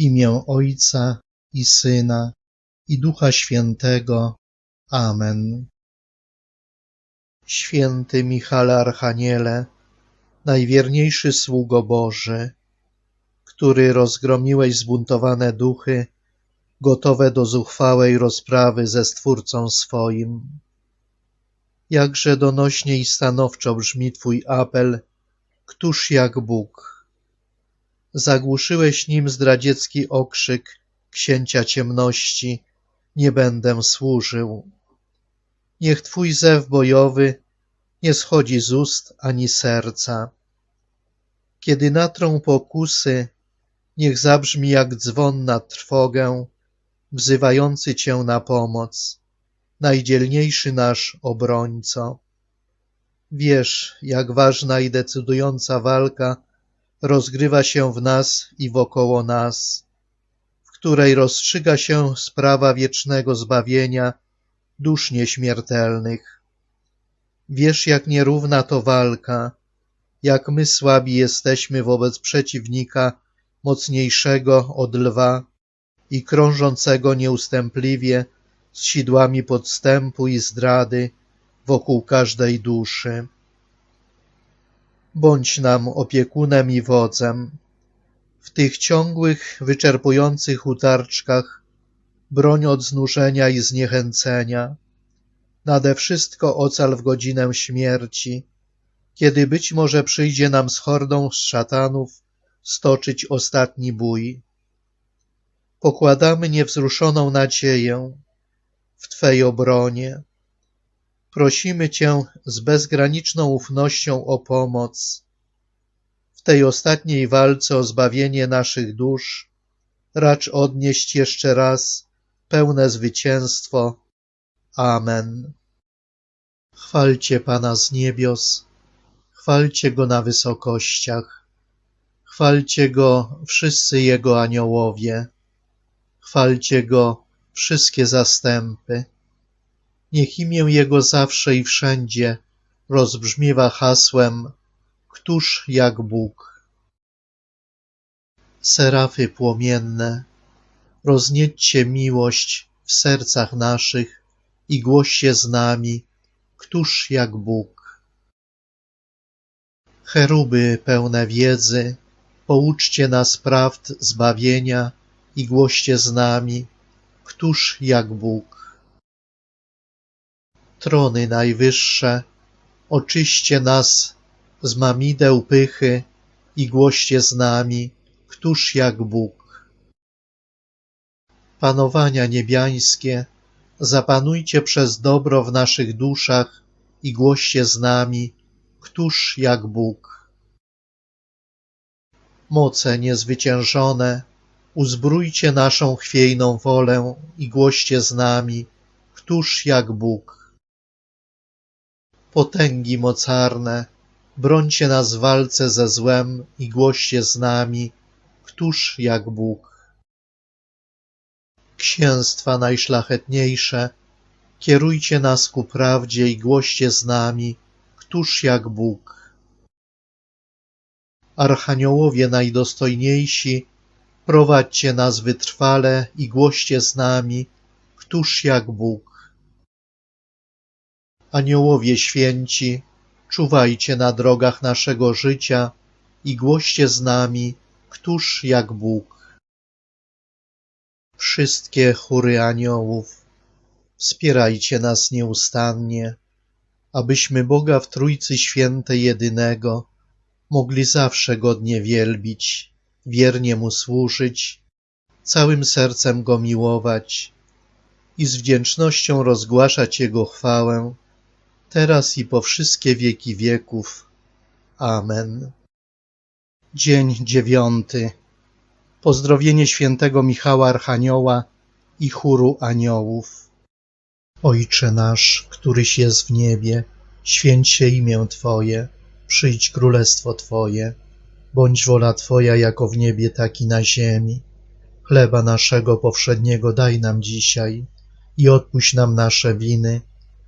imię Ojca i Syna i Ducha Świętego. Amen. Święty Michale Archaniele, najwierniejszy sługo Boży, który rozgromiłeś zbuntowane duchy, gotowe do zuchwałej rozprawy ze Stwórcą swoim. Jakże donośnie i stanowczo brzmi Twój apel, któż jak Bóg. Zagłuszyłeś nim zdradziecki okrzyk księcia ciemności, nie będę służył. Niech Twój zew bojowy nie schodzi z ust ani serca. Kiedy natrą pokusy, niech zabrzmi jak dzwon na trwogę, wzywający Cię na pomoc, najdzielniejszy nasz obrońco. Wiesz, jak ważna i decydująca walka rozgrywa się w nas i wokoło nas, w której rozstrzyga się sprawa wiecznego zbawienia dusz nieśmiertelnych. Wiesz, jak nierówna to walka, jak my słabi jesteśmy wobec przeciwnika mocniejszego od lwa i krążącego nieustępliwie z sidłami podstępu i zdrady wokół każdej duszy. Bądź nam opiekunem i wodzem. W tych ciągłych, wyczerpujących utarczkach broń od znużenia i zniechęcenia. Nade wszystko ocal w godzinę śmierci, kiedy być może przyjdzie nam z hordą z szatanów stoczyć ostatni bój. Pokładamy niewzruszoną nadzieję w Twej obronie. Prosimy Cię z bezgraniczną ufnością o pomoc. W tej ostatniej walce o zbawienie naszych dusz racz odnieść jeszcze raz pełne zwycięstwo. Amen. Chwalcie Pana z niebios, chwalcie Go na wysokościach, chwalcie Go wszyscy Jego aniołowie, chwalcie Go wszystkie zastępy. Niech imię Jego zawsze i wszędzie rozbrzmiewa hasłem Któż jak Bóg? Serafy płomienne, rozniećcie miłość w sercach naszych i głoście z nami, Któż jak Bóg? Cheruby pełne wiedzy, pouczcie nas prawd zbawienia i głoście z nami, Któż jak Bóg? Trony najwyższe, oczyście nas z mamideł pychy i głoście z nami, Któż jak Bóg? Panowania niebiańskie, zapanujcie przez dobro w naszych duszach i głoście z nami, Któż jak Bóg? Moce niezwyciężone, uzbrójcie naszą chwiejną wolę i głoście z nami, Któż jak Bóg? Potęgi mocarne, brońcie nas w walce ze złem i głoście z nami, Któż jak Bóg? Księstwa najszlachetniejsze, kierujcie nas ku prawdzie i głoście z nami, Któż jak Bóg? Archaniołowie najdostojniejsi, prowadźcie nas wytrwale i głoście z nami, Któż jak Bóg? Aniołowie święci, czuwajcie na drogach naszego życia i głoście z nami, Któż jak Bóg? Wszystkie chóry aniołów, wspierajcie nas nieustannie, abyśmy Boga w Trójcy Świętej jedynego mogli zawsze godnie wielbić, wiernie Mu służyć, całym sercem Go miłować i z wdzięcznością rozgłaszać Jego chwałę, teraz i po wszystkie wieki wieków. Amen. Dzień dziewiąty. Pozdrowienie świętego Michała Archanioła i chóru aniołów. Ojcze nasz, któryś jest w niebie, święć się imię Twoje, przyjdź królestwo Twoje, bądź wola Twoja jako w niebie, tak i na ziemi. Chleba naszego powszedniego daj nam dzisiaj i odpuść nam nasze winy,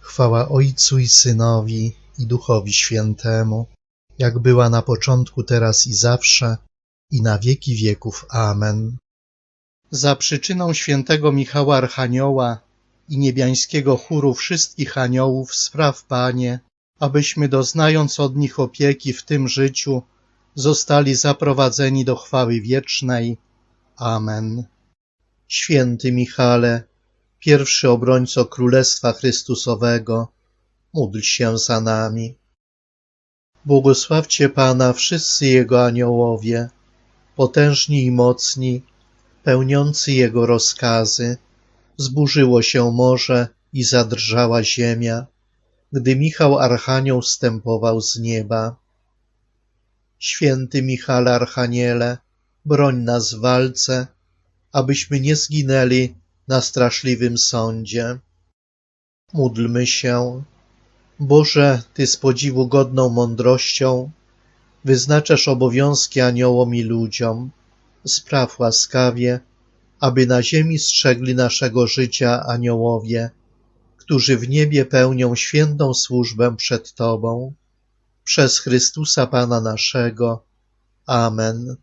Chwała Ojcu i Synowi i Duchowi Świętemu, jak była na początku, teraz i zawsze, i na wieki wieków. Amen. Za przyczyną świętego Michała Archanioła i niebiańskiego chóru wszystkich aniołów spraw, Panie, abyśmy doznając od nich opieki w tym życiu, zostali zaprowadzeni do chwały wiecznej. Amen. Święty Michale, pierwszy obrońco Królestwa Chrystusowego, módl się za nami. Błogosławcie Pana wszyscy Jego aniołowie, potężni i mocni, pełniący Jego rozkazy. Zburzyło się morze i zadrżała ziemia, gdy Michał Archanioł wstępował z nieba. Święty Michale Archaniele, broń nas w walce, abyśmy nie zginęli na straszliwym sądzie. Módlmy się. Boże, Ty z podziwu godną mądrością wyznaczasz obowiązki aniołom i ludziom. Spraw łaskawie, aby na ziemi strzegli naszego życia aniołowie, którzy w niebie pełnią świętą służbę przed Tobą. Przez Chrystusa Pana naszego. Amen.